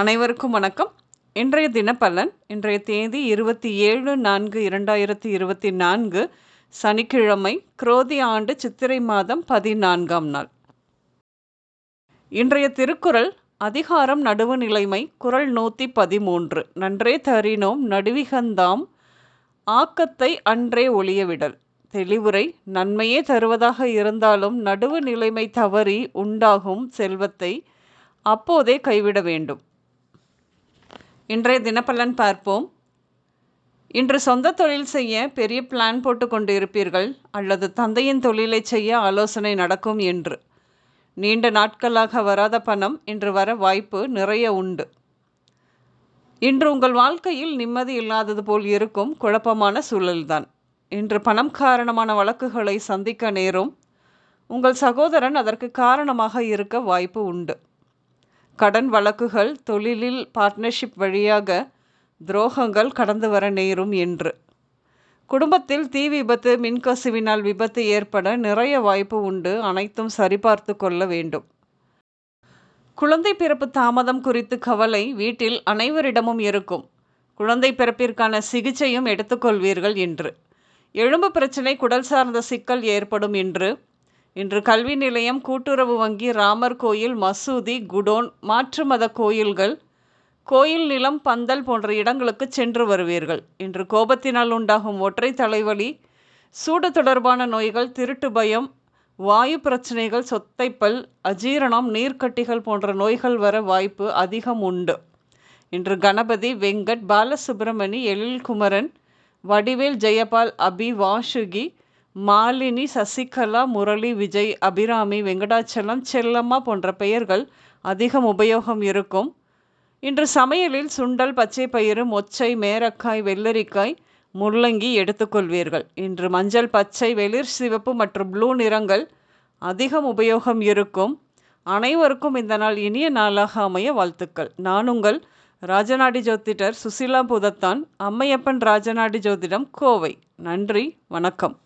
அனைவருக்கும் வணக்கம். இன்றைய தினப்பலன் இன்றைய தேதி இருபத்தி ஏழு நான்கு இரண்டாயிரத்தி இருபத்தி நான்கு சனிக்கிழமை குரோதி ஆண்டு சித்திரை மாதம் பதினான்காம் நாள். இன்றைய திருக்குறள் அதிகாரம் நடுவு நிலைமை குரல் நூற்றி பதிமூன்று. நன்றே தரினோம் நடுவிகந்தாம் ஆக்கத்தை அன்றே ஒளியவிடல். தெளிவுரை நன்மையே தருவதாக இருந்தாலும் நடுவு நிலைமை தவறி உண்டாகும் செல்வத்தை அப்போதே கைவிட வேண்டும். இன்றைய தினப்பலன் பார்ப்போம். இன்று சொந்த தொழில் செய்ய பெரிய பிளான் போட்டு கொண்டு இருப்பீர்கள் அல்லது தந்தையின் தொழிலை செய்ய ஆலோசனை நடக்கும் என்று. நீண்ட நாட்களாக வராத பணம் இன்று வர வாய்ப்பு நிறைய உண்டு. இன்று உங்கள் வாழ்க்கையில் நிம்மதி இல்லாதது போல் இருக்கும் குழப்பமான சூழல்தான். இன்று பணம் காரணமான வழக்குகளை சந்திக்க நேரும். உங்கள் சகோதரன் அதற்கு காரணமாக இருக்க வாய்ப்பு உண்டு. கடன் வழக்குகள் தொழிலில் பார்ட்னர்ஷிப் வழியாக துரோகங்கள் கடந்து வர நேரும் என்று. குடும்பத்தில் தீ விபத்து மின்கசிவினால் விபத்து ஏற்பட நிறைய வாய்ப்பு உண்டு. அனைத்தும் சரிபார்த்து கொள்ள வேண்டும். குழந்தை பிறப்பு தாமதம் குறித்து கவலை வீட்டில் அனைவரிடமும் இருக்கும். குழந்தை பிறப்பிற்கான சிகிச்சையும் எடுத்துக்கொள்வீர்கள் என்று. எலும்பு பிரச்சனை குடல் சார்ந்த சிக்கல் ஏற்படும் என்று இன்று கல்வி நிலையம் கூட்டுறவு வங்கி ராமர் கோயில் மசூதி குடோன் மாற்று மத கோயில்கள் கோயில் நிலம் பந்தல் போன்ற இடங்களுக்கு சென்று வருவீர்கள். இன்று கோபத்தினால் உண்டாகும் ஒற்றை தலைவலி சூடு தொடர்பான நோய்கள் திருட்டு பயம் வாயு பிரச்சனைகள் சொத்தைப்பல் அஜீரணம் நீர்க்கட்டிகள் போன்ற நோய்கள் வர வாய்ப்பு அதிகம் உண்டு. இன்று கணபதி வெங்கட் பாலசுப்ரமணி எழில்குமரன் வடிவேல் ஜெயபால் அபி வாஷுகி மாலினி சசிகலா முரளி விஜய் அபிராமி வெங்கடாச்சலம் செல்லம்மா போன்ற பெயர்கள் அதிகம் உபயோகம் இருக்கும். இன்று சமையலில் சுண்டல் பச்சை பயிறு மொச்சை மேரக்காய் வெள்ளரிக்காய் முள்ளங்கி எடுத்துக்கொள்வீர்கள். இன்று மஞ்சள் பச்சை வெளிர் சிவப்பு மற்றும் ப்ளூ நிறங்கள் அதிகம் உபயோகம் இருக்கும். அனைவருக்கும் இந்த நாள் இனிய நாளாக அமைய வாழ்த்துக்கள். நான் உங்கள் ராஜநாடி ஜோதிடர் சுசிலா புதத்தான். அம்மையப்பன் ராஜநாடி ஜோதிடம் கோவை. நன்றி வணக்கம்.